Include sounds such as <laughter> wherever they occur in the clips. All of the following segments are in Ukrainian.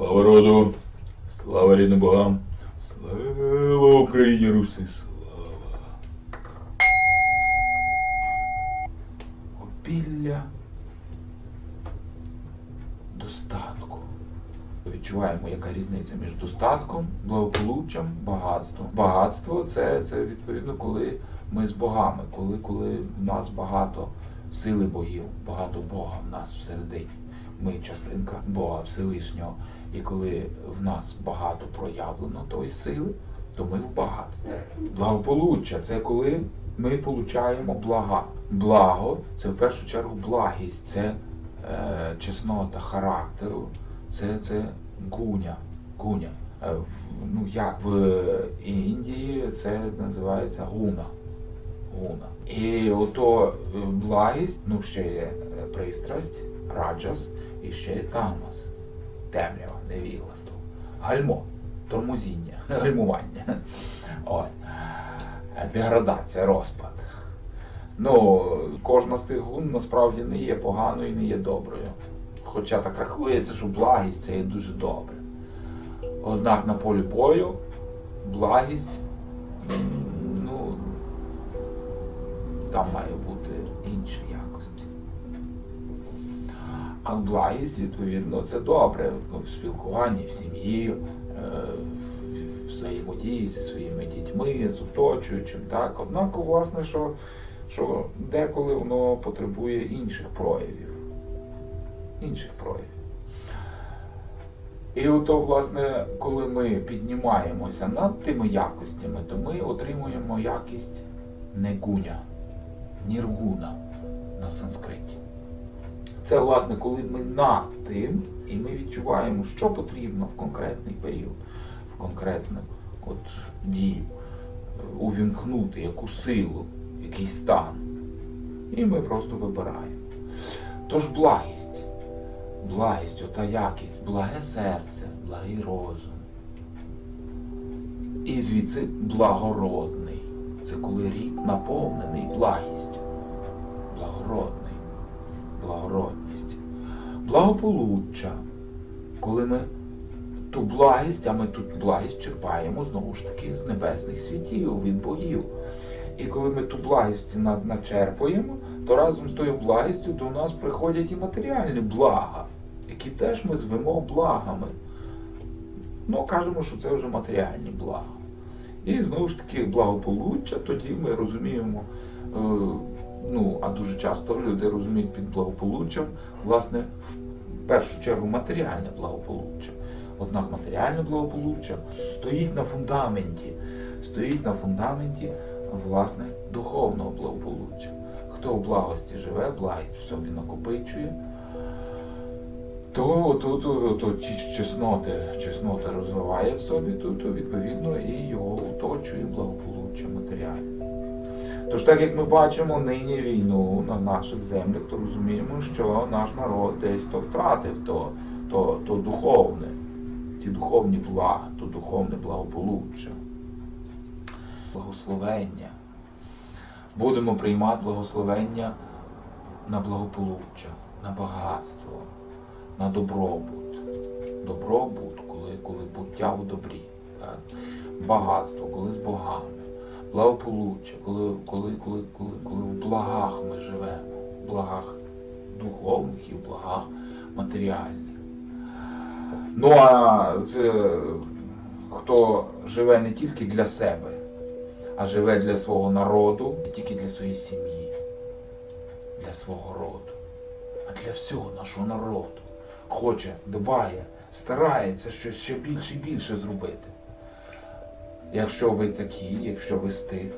Слава роду, слава рідним богам, слава Україні Руси, слава. Опілля достатку. Відчуваємо, яка різниця між достатком, благополуччям, багатством. Багатство це, це відповідно, коли ми з богами, коли, коли в нас багато сили богів, багато Бога в нас всередині. Ми частинка Бога Всевишнього. І коли в нас багато проявлено тої сили, то ми в багатстві. Благополуччя це коли ми получаємо блага. Благо це в першу чергу благість, це е, чеснота характеру, це, це гуня. гуня. Е, ну, як в Індії це називається гуна. Гуна. І ото е, благість, ну ще є е, пристрасть, раджас і ще є тамас. Темрява, невігластво. Гальмо, тормозіння, <laughs> гальмування. От. Е, Деградація, розпад. Ну, кожна з тих гун насправді не є поганою і не є доброю. Хоча так рахується, що благість це є дуже добре. Однак на полі бою благість, ну, там має бути А благість, відповідно, це добре ну, в спілкуванні, в сім'ї, е, в взаємодії зі своїми дітьми, з оточуючим. Так? Однак, власне, що, що деколи воно потребує інших проявів. Інших проявів. І ото, власне, коли ми піднімаємося над тими якостями, то ми отримуємо якість негуня, ніргуна на санскриті. Це, власне, коли ми над тим, і ми відчуваємо, що потрібно в конкретний період, в конкретну от, дію, е, увімкнути яку силу, який стан. І ми просто вибираємо. Тож благість. Благість, ота якість, благе серце, благий розум. І звідси благородний. Це коли рід наповнений благістю. Благородний. Благополуччя. Коли ми ту благість, а ми тут благість черпаємо знову ж таки з небесних світів, від богів. І коли ми ту благість начерпуємо, то разом з тою благістю до нас приходять і матеріальні блага, які теж ми звемо благами. Ну, кажемо, що це вже матеріальні блага. І знову ж таки благополуччя, тоді ми розуміємо, е, ну, а дуже часто люди розуміють під благополуччям, власне, першу чергу матеріальне благополуччя. Однак матеріальне благополуччя стоїть на фундаменті, стоїть на фундаменті, власне, духовного благополуччя. Хто в благості живе, благість в собі накопичує, то, то, то, то чесноти, чесноти розвиває в собі, то, то відповідно і його оточує благополуччя матеріальне. Тож, так як ми бачимо нині війну на наших землях, то розуміємо, що наш народ десь то втратив то, то, то духовне, ті духовні блага, то духовне благополуччя, благословення. Будемо приймати благословення на благополуччя, на багатство, на добробут. Добробут, коли, коли буття у добрі. Так? Багатство, коли з богами. Благополуччя, коли, коли, коли, коли, коли в благах ми живемо, в благах духовних і в благах матеріальних. Ну а це, хто живе не тільки для себе, а живе для свого народу, не тільки для своєї сім'ї, для свого роду, а для всього нашого народу. Хоче, дбає, старається щось ще більше і більше зробити. Якщо ви такі, якщо ви з тих,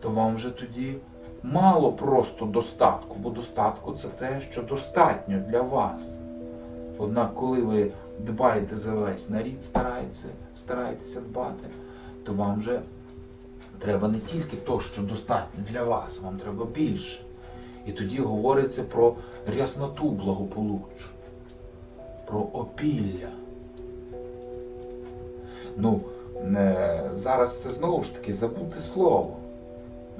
то вам вже тоді мало просто достатку, бо достатку це те, що достатньо для вас. Однак, коли ви дбаєте за весь нарід, стараєтеся, стараєтеся дбати, то вам вже треба не тільки то, що достатньо для вас, вам треба більше. І тоді говориться про рясноту благополуччя, про опілля. Ну, зараз це знову ж таки забути слово.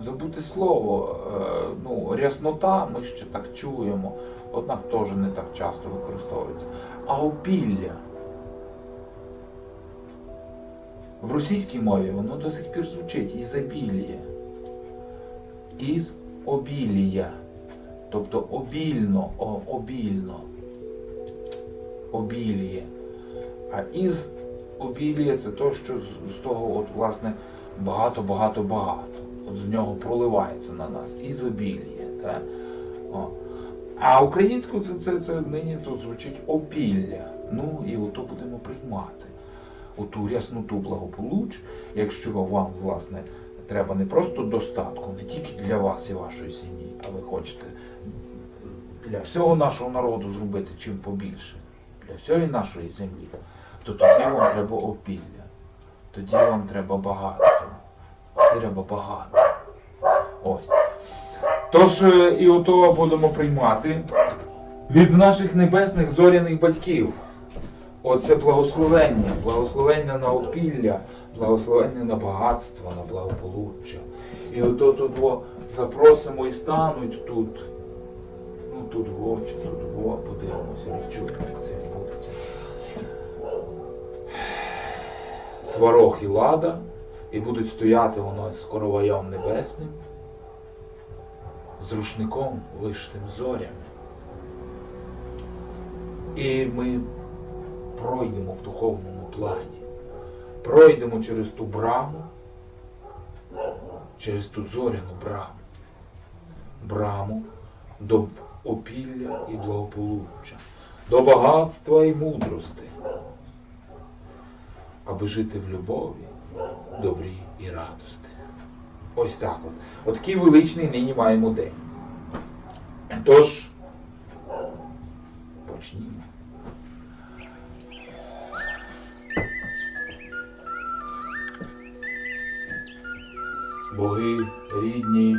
Забути слово, е, ну, ряснота ми ще так чуємо, однак теж не так часто використовується. А опілля. В російській мові воно до сих пір звучить із ізобілія. Із обілія. Тобто обільно, о, обільно. Обіліє. А із обілія це то, що з, з того, от, власне, багато-багато-багато. От з нього проливається на нас. Із обілія. Так? О. А українською це, це, це нині тут звучить опілля. Ну і ото будемо приймати. Оту рясноту благополуч, якщо вам, власне, треба не просто достатку, не тільки для вас і вашої сім'ї, а ви хочете для всього нашого народу зробити чим побільше, для всієї нашої землі, то тоді вам треба опілля, тоді вам треба багатство. Треба багато. Ось. Тож е, і ото будемо приймати від наших небесних зоряних батьків. Оце благословення, благословення на опілля, благословення на багатство, на благополуччя. І ото тут запросимо і стануть тут. Ну тут во, чи тут во, подивимося, відчуємо, це Сварог і лада, і будуть стояти воно з короваєм небесним, з рушником вишитим зорями. І ми пройдемо в духовному плані. Пройдемо через ту браму, через ту зоряну браму. Браму до опілля і благополуччя, до багатства і мудрости, аби жити в любові, добрі і радості. Ось так от. От величний нині маємо день. Тож, почнімо. Боги рідні,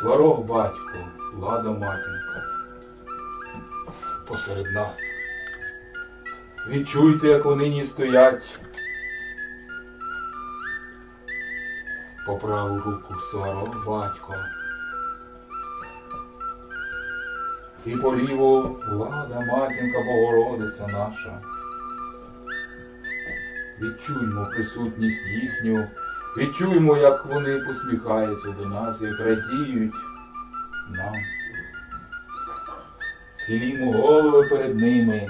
сварог батько, влада матінка. Посеред нас. Відчуйте, як вони ні стоять. По праву руку сварог батько. І по ліву влада матінка Богородиця наша. Відчуймо присутність їхню, відчуймо, як вони посміхаються до нас, як радіють нам. Схилімо голови перед ними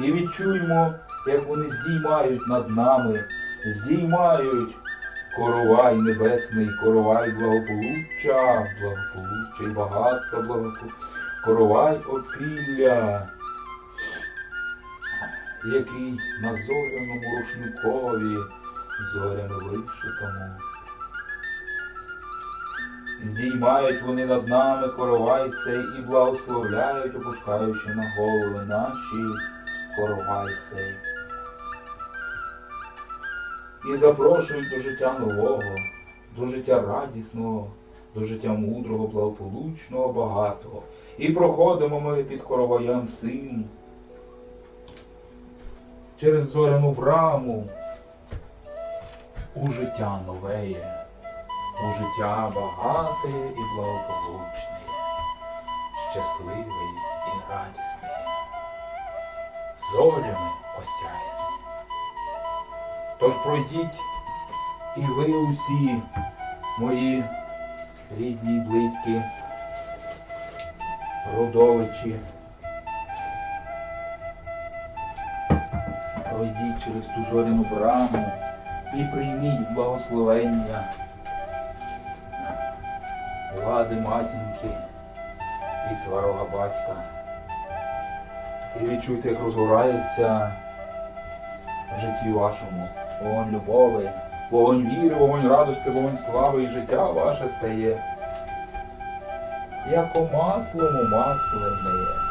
і відчуймо, як вони здіймають над нами, здіймають коровай небесний, коровай благополуччя, благополуччя і багатства благополуччя, коровай опілля, який на зоряному рушникові, зоряно вишитому. Здіймають вони над нами коровай цей і благословляють, опускаючи на голови наші коровай цей. І запрошують до життя нового, до життя радісного, до життя мудрого, благополучного, багатого. І проходимо ми під короваєм син через зоряну браму у життя новеє у життя багате і благополучне, щасливе і радісне, зорями осяяне. Тож пройдіть і ви усі, мої рідні й близькі, родовичі, пройдіть через ту зоряну браму і прийміть благословення влади матінки і сварога батька. І відчуйте, як розгорається в житті вашому вогонь любові, вогонь віри, вогонь радости, вогонь слави і життя ваше стає. Як у маслому маслене.